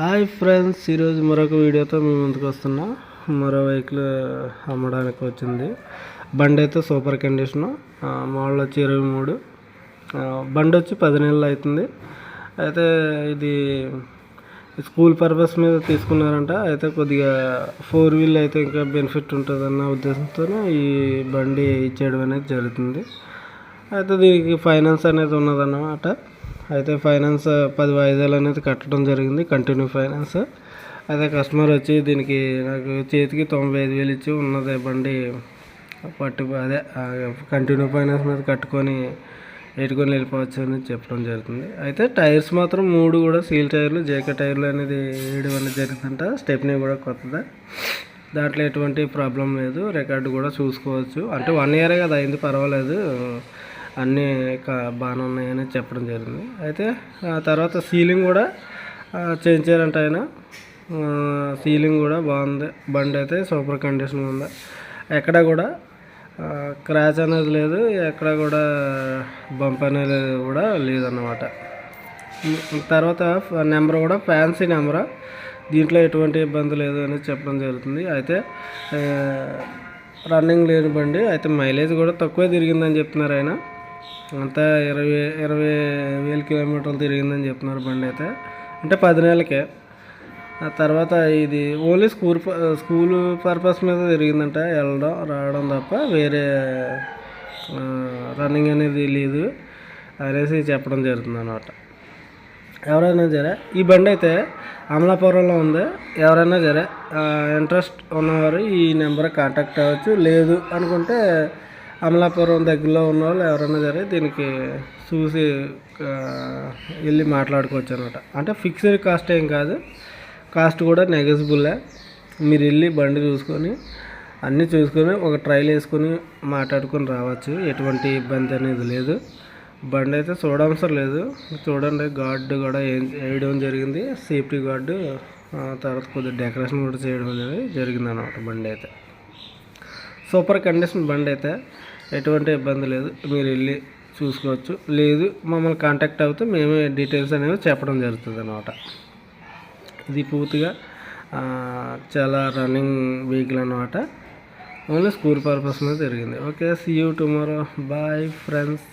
Hi friends ఈరోజు మరొక వీడియోతో మేము ముందుకు వస్తున్నాం. మరో వెహికల్ అమ్మడానికి వచ్చింది. బండి అయితే సూపర్ కండిషను మోడల్ వచ్చి ఇరవై మూడు. బండి వచ్చి పది నెలలు అవుతుంది. అయితే ఇది స్కూల్ పర్పస్ మీద తీసుకున్నారంట. అయితే కొద్దిగా ఫోర్ వీల్ అయితే ఇంకా బెనిఫిట్ ఉంటుందన్న ఉద్దేశంతో ఈ బండి ఇచ్చేయడం అనేది జరుగుతుంది. అయితే దీనికి ఫైనాన్స్ అనేది ఉన్నదన్నమాట అయితే ఫైనాన్స్ పది వాయిదాలు అనేది కట్టడం జరిగింది కంటిన్యూ ఫైనాన్స్ అయితే కస్టమర్ వచ్చి దీనికి నాకు చేతికి తొంభై ఐదు వేలు ఇచ్చి ఉన్నది బండి పట్టు అదే కంటిన్యూ ఫైనాన్స్ మీద కట్టుకొని ఎట్టుకొని వెళ్ళిపోవచ్చు అని చెప్పడం జరుగుతుంది. అయితే టైర్స్ మాత్రం మూడు కూడా సీల్ టైర్లు జేకే టైర్లు అనేది వేయడం అనేది జరిగిందంట. స్టెప్నీ కూడా కొత్తదా. దాంట్లో ఎటువంటి ప్రాబ్లం లేదు. రికార్డు కూడా చూసుకోవచ్చు. అంటే వన్ ఇయరే కదా అయింది పర్వాలేదు. అన్నీ బాగానే ఉన్నాయని చెప్పడం జరిగింది. అయితే ఆ తర్వాత సీలింగ్ కూడా చేయించారంట ఆయన. సీలింగ్ కూడా బాగుంది. బండి అయితే సూపర్ కండిషన్ ఉంది. ఎక్కడ కూడా క్రాచ్ అనేది లేదు. ఎక్కడ కూడా బంప్ అనేది కూడా లేదన్నమాట. తర్వాత నెంబర్ కూడా ఫ్యాన్సీ నెంబర్? దీంట్లో ఎటువంటి ఇబ్బంది లేదు అని చెప్పడం జరుగుతుంది. అయితే రన్నింగ్ లేని బండి అయితే మైలేజ్ కూడా తక్కువే తిరిగిందని చెప్తున్నారు ఆయన. అంతా ఇరవై ఇరవై వేల కిలోమీటర్లు తిరిగిందని చెప్తున్నారు బండి అయితే. అంటే పది నెలలకే. ఆ తర్వాత ఇది ఓన్లీ స్కూల్ స్కూల్ పర్పస్ మీద తిరిగిందంట వెళ్ళడం రావడం తప్ప వేరే రన్నింగ్ అనేది లేదు అనేసి చెప్పడం జరుగుతుంది అనమాట ఎవరైనా సరే ఈ బండి అయితే అమలాపురంలో ఉంది. ఎవరైనా సరే ఇంట్రెస్ట్ ఉన్నవారు ఈ నెంబర్ కాంటాక్ట్ అవ్వచ్చు. లేదు అనుకుంటే అమలాపురం దగ్గరలో ఉన్న వాళ్ళు ఎవరైనా సరే దీనికి చూసి వెళ్ళి మాట్లాడుకోవచ్చు అనమాట అంటే ఫిక్స్డ్ కాస్ట్ ఏం కాదు. కాస్ట్ కూడా నెగజిబులే మీరు వెళ్ళి బండి చూసుకొని అన్నీ చూసుకొని ఒక ట్రైల్ వేసుకొని మాట్లాడుకొని రావచ్చు. ఎటువంటి ఇబ్బంది అనేది లేదు. బండి అయితే చూడవసరం లేదు. చూడండి గార్డు కూడా ఏం వేయడం జరిగింది. సేఫ్టీ గార్డు ఆ, తర్వాత కొద్దిగా డెకరేషన్ కూడా చేయడం అనేది జరిగింది అనమాట బండి అయితే. సూపర్ కండిషన్ బండి అయితే ఎటువంటి ఇబ్బంది లేదు. మీరు వెళ్ళి చూసుకోవచ్చు. లేదు మమ్మల్ని కాంటాక్ట్ అవుతే మేమే డీటెయిల్స్ అనేవి చెప్పడం జరుగుతుంది అనమాట ఇది పూర్తిగా చాలా రన్నింగ్ వెహికల్ అనమాట ఓన్లీ స్కూల్ పర్పస్ మీద జరిగింది. Okay see you tomorrow bye friends